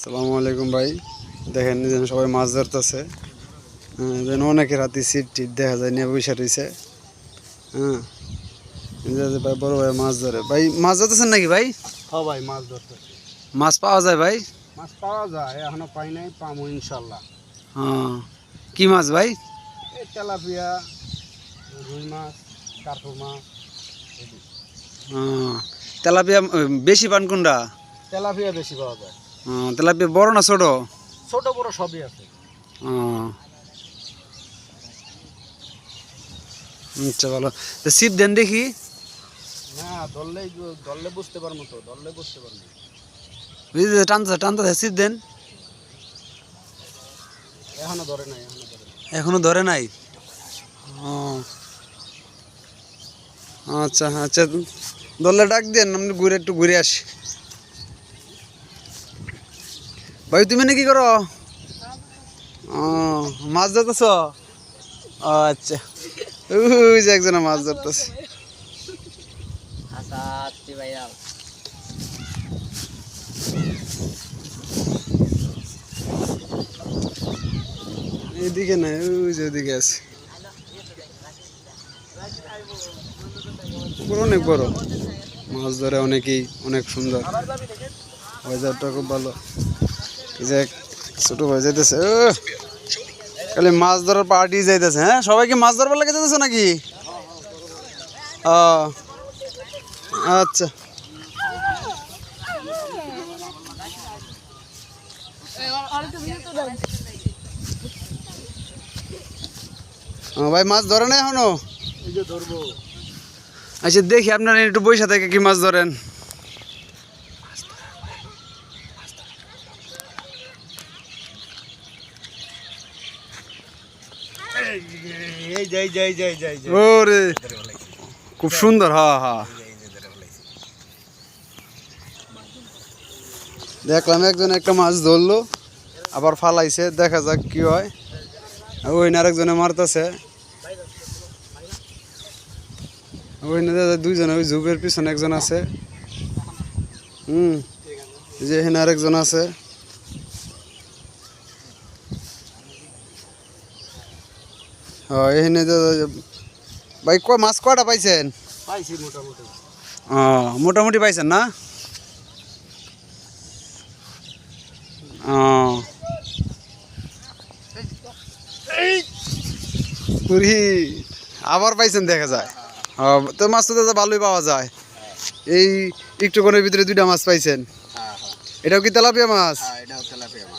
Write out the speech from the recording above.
সালামু আলাইকুম ভাই। দেখেন যেন সবাই মাছ ধরতেছে। যেন অনেকের হাতে সিট টিট দেখা যায় নিয়ে বসে রয়েছে। হ্যাঁ ভাই বড় ভাই মাছ ধরে। ভাই মাছ ধরতেছেন নাকি ভাই? হ্যাঁ ভাই মাছ ধরতে মাছ পাওয়া যায় ভাই? মাছ পাওয়া যায় এখনও পাই নাই পামো ইনশাল্লাহ হ্যাঁ কি মাছ ভাই? এই তেলাপিয়া রুই মাছ কার্পু মাছ। হ্যাঁ, তেলাপিয়া বেশি পান কোনটা? তেলাপিয়া বেশি পাওয়া যায়। হ্যাঁ, তেলাপিয়া বড় না ছোট? ছোট বড় সবই আছে। আচ্ছা ভালো। তো সিপ দেন দেখি। না ধরলে ধরলে বুঝতে পারব তো ধরলে বুঝতে পারব। টানতে টানতে দেন। এখনও ধরে নাই এখনও ধরে নাই। আচ্ছা আচ্ছা দলে ডাক দেন আমি ঘুরে একটু ঘুরে আসি। ভাই, তুমি নাকি করো? মাছ ধরতেছ? আচ্ছা। ওই যে একজনে মাছ ধরতেছে। এদিকে না ওই যে ওদিকে আছে। অনেক বড়। মাছ ধরে অনেকেই, অনেক সুন্দর। ওয়েদারটা খুব ভালো। যে ছোট ভাই যাইতেছে খালি মাছ ধরার পার্টি যাইতেছে হ্যাঁ? সবাই কি মাছ ধরবার লাগে যাইতেছে নাকি? ও আচ্ছা। ভাই মাছ ধরে না এখনও? আচ্ছা দেখি আপনারা একটু বৈশা থেকে কি মাছ ধরেন। ওরে খুব সুন্দর হ্যাঁ হ্যাঁ দেখলাম একজন একটা মাছ ধরলো আবার ফালাইছে দেখা যাক কি হয়। ওই না আরেকজনে মারতেছে। ওই না দাদা দুইজন ওই ঝুপের পিছনে একজন আছে। হুম যে এখানে আরেকজন আছে। এখানে দাদা ভাই ক মাছ কটা পাইছেন? পাইছি মোটামুটি। ও মোটামুটি পাইছেন না? পুরি আবার পাইছেন দেখা যায়। তো মাছ তো দাদা ভালোই পাওয়া যায়। এই একটু কোণের ভিতরে দুইটা মাছ পাইছেন। হ্যাঁ হ্যাঁ। এটাও কি তেলাপিয়া মাছ? হ্যাঁ এটাও তেলাপিয়া মাছ।